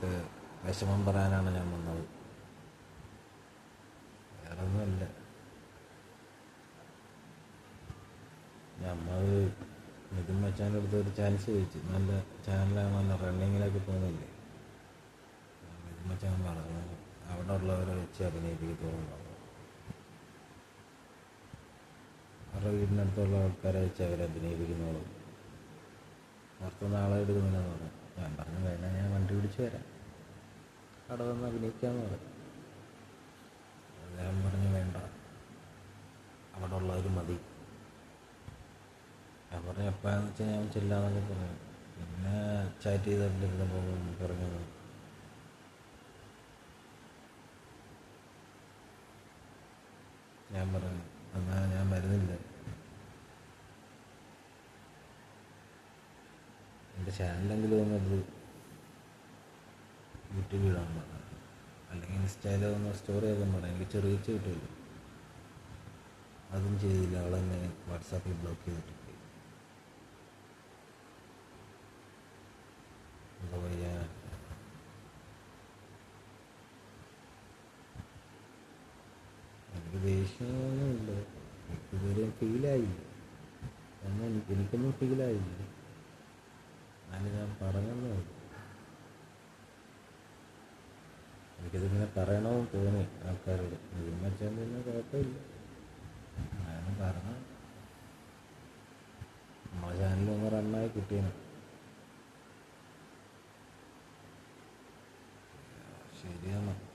അവർക്ക് വിഷമം പറയാനാണ് ഞാൻ വന്നത്. വേറെ ഒന്നുമല്ല നമ്മൾ നിതിൻ മച്ചാന്റെ അടുത്ത് ഒരു ചാൻസ് ചോദിച്ചു. നല്ല ചാനലാണ് നല്ല റണ്ണിങ്ങിലൊക്കെ പോകുന്നില്ലേ? നിതിൻ മച്ചാൻ പറഞ്ഞു. അവിടെ ഉള്ളവരെ വെച്ച് അഭിനയിപ്പിക്കത്തോളം പറഞ്ഞു അവരുടെ വീടിനടുത്തുള്ള ആൾക്കാരെ വെച്ച് അവരെ അഭിനയിപ്പിക്കുന്നോളും പുറത്തുനിന്ന് ആളെ എടുക്കുന്നില്ലെന്ന് പറഞ്ഞു. ഞാൻ പറഞ്ഞു വേണ്ട ഞാൻ വണ്ടി പിടിച്ച് വരാം. അവിടെ വന്ന് അഭിനയിക്കാമെന്ന് പറഞ്ഞു അദ്ദേഹം പറഞ്ഞു വേണ്ട. അവിടെ ഉള്ളവർ മതി. ഞാൻ പറഞ്ഞു എപ്പോഴാന്ന് വെച്ചാൽ ഞാൻ ചെല്ലാന്നൊക്കെ പറഞ്ഞു. പിന്നെ ചാറ്റ് ചെയ്തിട്ടിരുന്നപ്പോൾ പറഞ്ഞു ഞാൻ പറഞ്ഞു എന്നാ ഞാൻ വരുന്നില്ല. എന്റെ ചാനലെങ്കിലും അത് യൂട്യൂബ് ഇടാൻ പറഞ്ഞു അല്ലെങ്കിൽ ഇൻസ്റ്റയിൽ ഒന്ന് സ്റ്റോറി ആക്കാൻ പറഞ്ഞു എനിക്ക് ചെറിയ കിട്ടുമല്ലോ അതും ചെയ്തില്ല. അവളെന്നെ വാട്സാപ്പിൽ ബ്ലോക്ക് ചെയ്തിട്ട് ദേഷ്യമൊന്നുമില്ല. ഇതുവരെ ഫീലായില്ല എനിക്ക് എനിക്കൊന്നും ഫീലായില്ല അത് ഞാൻ പറഞ്ഞതേ. ഉള്ളൂ എനിക്കിതിങ്ങനെ പറയണമെന്ന് തോന്നി ആൾക്കാരോട്. നിരുമ്മച്ചാൻ പിന്നെ കുഴപ്പമില്ല. ഞാനും പറഞ്ഞു. നമ്മളെ ചാനലൊന്ന് റണ്ണായി കിട്ടിയാണ് ശരിയാണ്